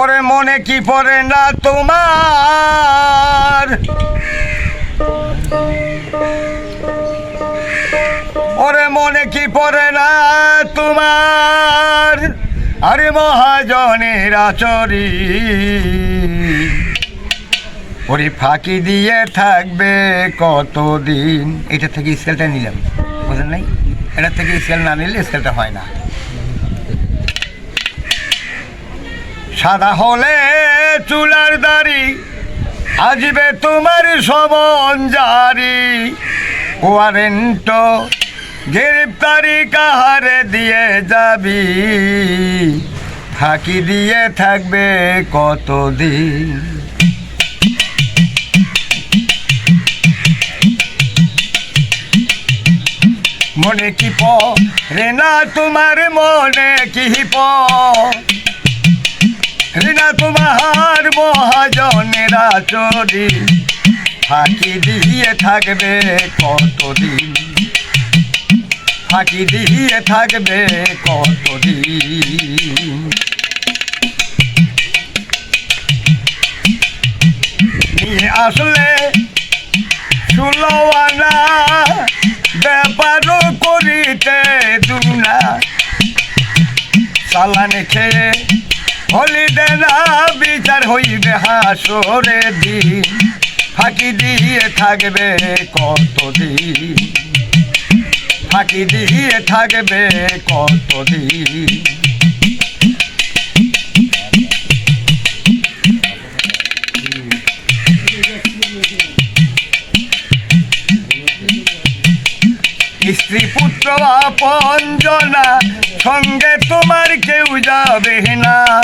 ওরে মনে কি পড়ে না তোমার? ওরে মনে কি পড়ে না তোমার? আরে মহাজনের আচরি। ওরে ফাঁকি দিয়ে থাকবে কতদিন? এটা থেকে স্কেলটা নিলাম। বুঝলেন নাই? এটা থেকে স্কেল না নিলে স্কেলটা হয় না। সাদা হলে চুলার দাড়ি, আসবে তোমার জারি ওয়ারেন্ট গ্রেপ্তারি কাহারে দিয়ে যাবি? ফাঁকি দিয়ে থাকবে কতদিন? মনে কি প রে না তোমার মনে কি প রিনা তোমার মহাজনেরা চরি ফাঁকি দিয়ে থাকবে কতদিন? ফাঁকি দিয়ে থাকবে কতদিন? নিয়ে আসলে সুলওয়ানা ব্যাপারও করিতে দুনা। চালানে খেয়ে হলিদে না বিচার হইবে হাসরে দিন। ফাঁকি দিয়ে থাকবে কতদিন? ফাঁকি দিয়ে থাকবে কতদিন? স্ত্রী পুত্র আপনজনা সঙ্গে তোমার কেউ যাবে না।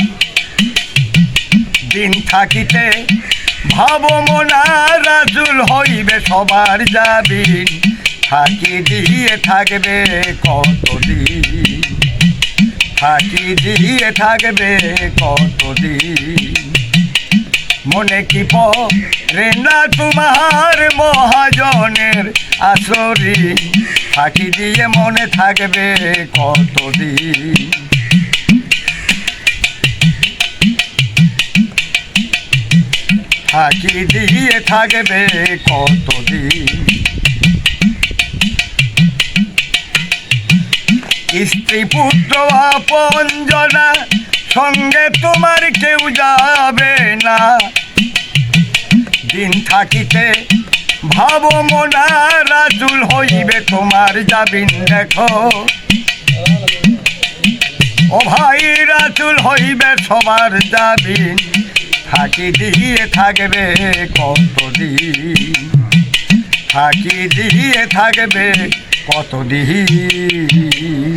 দিন থাকিতে ভাব মনা রাজুল হইবে, সবার যাবি ফাঁকি দিয়ে থাকবে কতদিন? ফাঁকি দিয়ে থাকবে কতদিন? মনে কি রে না তোমার মহাজনের আসরি ফাঁকি দিয়ে মনে থাকবে কতদিন? ফাঁকি দিয়ে থাকবে কতদিন? স্ত্রী পুত্র আপনজনা সঙ্গে তোমার কেউ যাবে না। দিন থাকিতে ভাব মনা রাজুল হইবে তোমার যাবিন দেখো। ও ভাই, রাজুল হইবে সবার যাবিন ফাঁকি দিয়ে থাকবে কতদিন? থাকি দিয়ে থাকবে কতদিন?